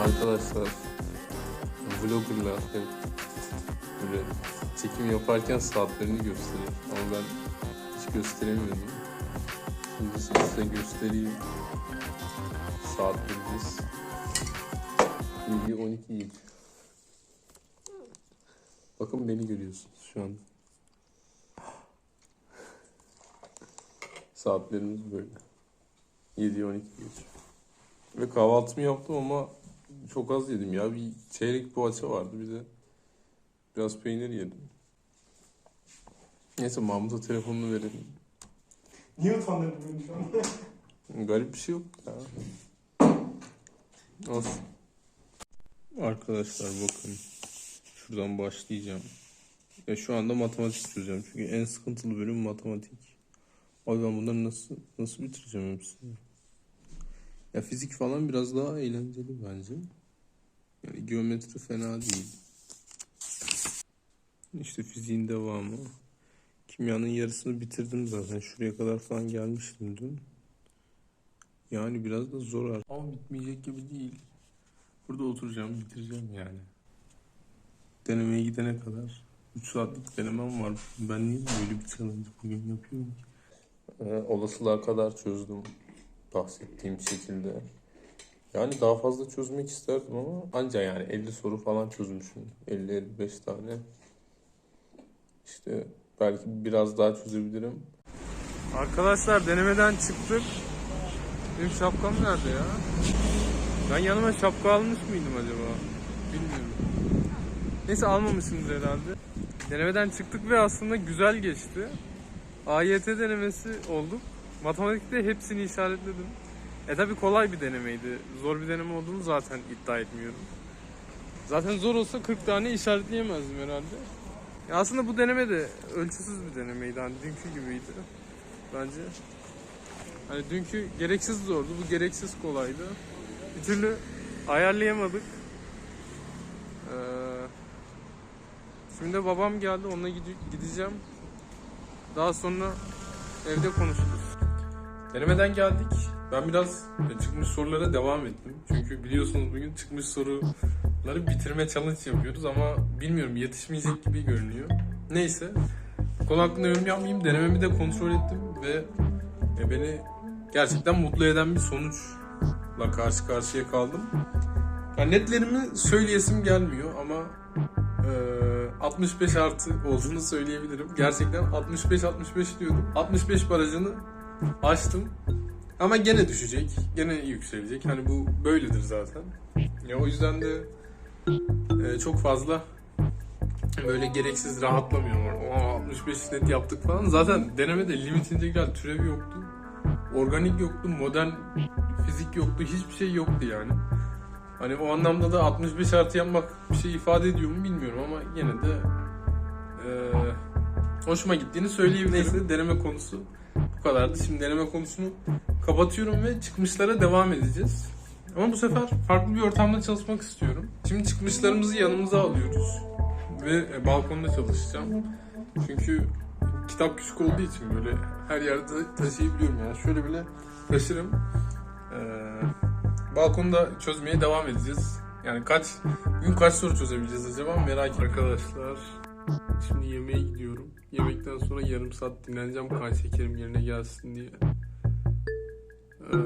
arkadaşlar vloggerlar böyle çekim yaparken saatlerini gösterir. Ama ben hiç gösteremiyordum. Şimdi size göstereyim. Saatlerimiz 7 12 7. Bakın beni görüyorsunuz şu an. Saatlerimiz böyle. 7 12 geçiyor. Ve kahvaltımı yaptım ama çok az yedim ya. Bir çeyrek poğaça vardı bir de. Biraz peynir yedim. Neyse Mahmut'a telefonunu verelim. Niye utandırdın beni şu an? Garip bir şey yok ya. Olsun. Arkadaşlar bakın. Şuradan başlayacağım. Ya şu anda matematik çözeceğim. Çünkü en sıkıntılı bölüm matematik. Abi ben bunları nasıl nasıl bitireceğim hepsini? Ya fizik falan biraz daha eğlenceli bence. Yani geometri fena değil. İşte fiziğin devamı. Kimyanın yarısını bitirdim zaten. Şuraya kadar falan gelmiştim dün. Yani biraz da zor artık. Ama bitmeyecek gibi değil. Burada oturacağım, bitireceğim yani. Denemeye gidene kadar 3 saatlik denemem var. Ben niye böyle bir challenge bugün yapıyorum ki? Ee, olasılığa kadar çözdüm bahsettiğim şekilde. Yani daha fazla çözmek isterdim ama anca yani 50 soru falan çözmüşüm. 50-55 tane. İşte belki biraz daha çözebilirim. Arkadaşlar denemeden çıktık. Benim şapkam nerede ya? Ben yanıma şapka almış mıydım acaba? Bilmiyorum. Neyse almamışımdır herhalde. Denemeden çıktık ve aslında güzel geçti. AYT denemesi olduk. Matematikte hepsini işaretledim. E tabi kolay bir denemeydi. Zor bir deneme olduğunu zaten iddia etmiyorum. Zaten zor olsa 40 tane işaretleyemezdim herhalde. Ya aslında bu deneme de ölçüsüz bir denemeydi. Hani dünkü gibiydi. Bence. Hani dünkü gereksiz zordu. Bu gereksiz kolaydı. Bir türlü ayarlayamadık. Ee, şimdi babam geldi. Onunla gide- gideceğim. Daha sonra evde konuşuruz. Denemeden geldik. Ben biraz çıkmış sorulara devam ettim. Çünkü biliyorsunuz bugün çıkmış soruları bitirme challenge yapıyoruz ama bilmiyorum yetişmeyecek gibi görünüyor. Neyse. Konu hakkında yorum yapmayayım. Denememi de kontrol ettim ve e, beni gerçekten mutlu eden bir sonuçla karşı karşıya kaldım. Yani netlerimi söyleyesim gelmiyor ama e, 65 artı olduğunu söyleyebilirim. Gerçekten 65-65 diyordum. 65 barajını açtım. Ama gene düşecek. Gene yükselecek. Hani bu böyledir zaten. Ya o yüzden de e, çok fazla böyle gereksiz rahatlamıyorum. Oha 65 net yaptık falan. Zaten denemede limit integral türevi yoktu. Organik yoktu. Modern fizik yoktu. Hiçbir şey yoktu yani. Hani o anlamda da 65 artı yapmak bir şey ifade ediyor mu bilmiyorum ama yine de e, hoşuma gittiğini söyleyebilirim. Neyse deneme konusu bu kadardı. Şimdi deneme konusunu kapatıyorum ve çıkmışlara devam edeceğiz. Ama bu sefer farklı bir ortamda çalışmak istiyorum. Şimdi çıkmışlarımızı yanımıza alıyoruz. Ve e, balkonda çalışacağım. Çünkü kitap küçük olduğu için böyle her yerde taşıyabiliyorum yani. Şöyle bile taşırım. Ee, balkonda çözmeye devam edeceğiz. Yani kaç, bugün kaç soru çözebileceğiz acaba merak. Arkadaşlar şimdi yemeğe gidiyorum. Yemekten sonra yarım saat dinleneceğim kan şekerim yerine gelsin diye. Ee,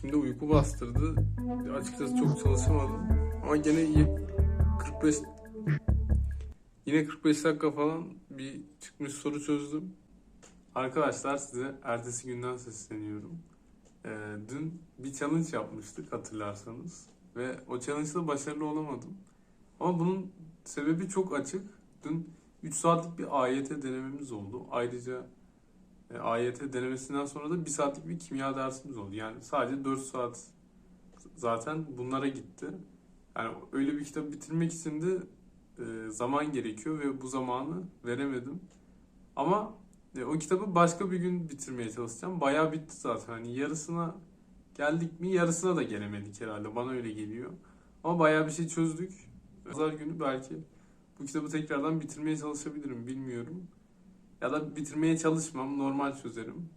şimdi uyku bastırdı. Açıkçası çok çalışamadım. Ama gene iyi 45 yine 45 dakika falan bir çıkmış soru çözdüm. Arkadaşlar size ertesi günden sesleniyorum. Ee, dün bir challenge yapmıştık hatırlarsanız. Ve o challenge'da başarılı olamadım. Ama bunun sebebi çok açık. Dün 3 saatlik bir AYT denememiz oldu. Ayrıca e, AYT denemesinden sonra da 1 saatlik bir kimya dersimiz oldu. Yani sadece 4 saat zaten bunlara gitti. Yani öyle bir kitap bitirmek için de e, zaman gerekiyor ve bu zamanı veremedim. Ama e, o kitabı başka bir gün bitirmeye çalışacağım. Bayağı bitti zaten. Hani yarısına geldik mi yarısına da gelemedik herhalde. Bana öyle geliyor. Ama bayağı bir şey çözdük. Pazar günü belki bu kitabı tekrardan bitirmeye çalışabilirim. Bilmiyorum. Ya da bitirmeye çalışmam. Normal çözerim.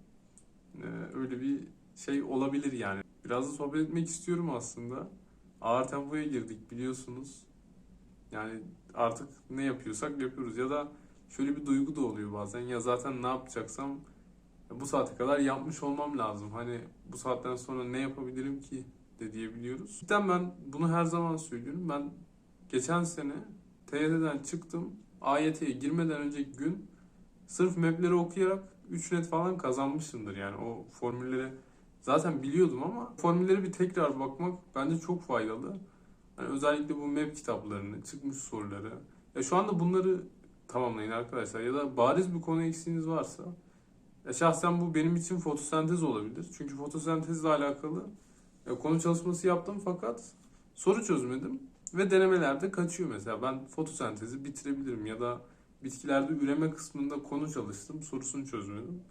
Ee, öyle bir şey olabilir yani. Biraz da sohbet etmek istiyorum aslında. ağır tempoya girdik biliyorsunuz. Yani artık ne yapıyorsak yapıyoruz ya da şöyle bir duygu da oluyor bazen ya zaten ne yapacaksam bu saate kadar yapmış olmam lazım. Hani bu saatten sonra ne yapabilirim ki de diyebiliyoruz. Cidden ben bunu her zaman söylüyorum. Ben geçen sene TYT'den çıktım. AYT'ye girmeden önceki gün sırf mapleri okuyarak 3 net falan kazanmışımdır. Yani o formülleri zaten biliyordum ama formülleri bir tekrar bakmak bence çok faydalı. Hani özellikle bu map kitaplarını, çıkmış soruları. Ya şu anda bunları tamamlayın arkadaşlar. Ya da bariz bir konu eksiğiniz varsa ya şahsen bu benim için fotosentez olabilir. Çünkü fotosentezle alakalı ya konu çalışması yaptım fakat soru çözmedim ve denemelerde kaçıyor mesela. Ben fotosentezi bitirebilirim ya da bitkilerde üreme kısmında konu çalıştım, sorusunu çözmedim.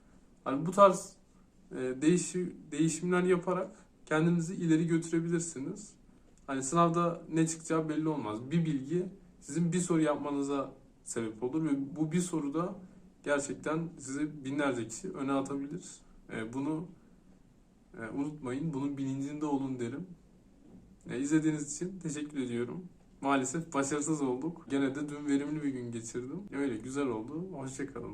Hani bu tarz e, değişi, değişimler yaparak kendinizi ileri götürebilirsiniz. Hani sınavda ne çıkacağı belli olmaz. Bir bilgi sizin bir soru yapmanıza sebep olur ve bu bir soruda gerçekten sizi binlerce kişi öne atabilir. E, bunu e, unutmayın, bunun bilincinde olun derim. E, izlediğiniz için teşekkür ediyorum. Maalesef başarısız olduk. Gene de dün verimli bir gün geçirdim. Öyle güzel oldu. Hoşçakalın.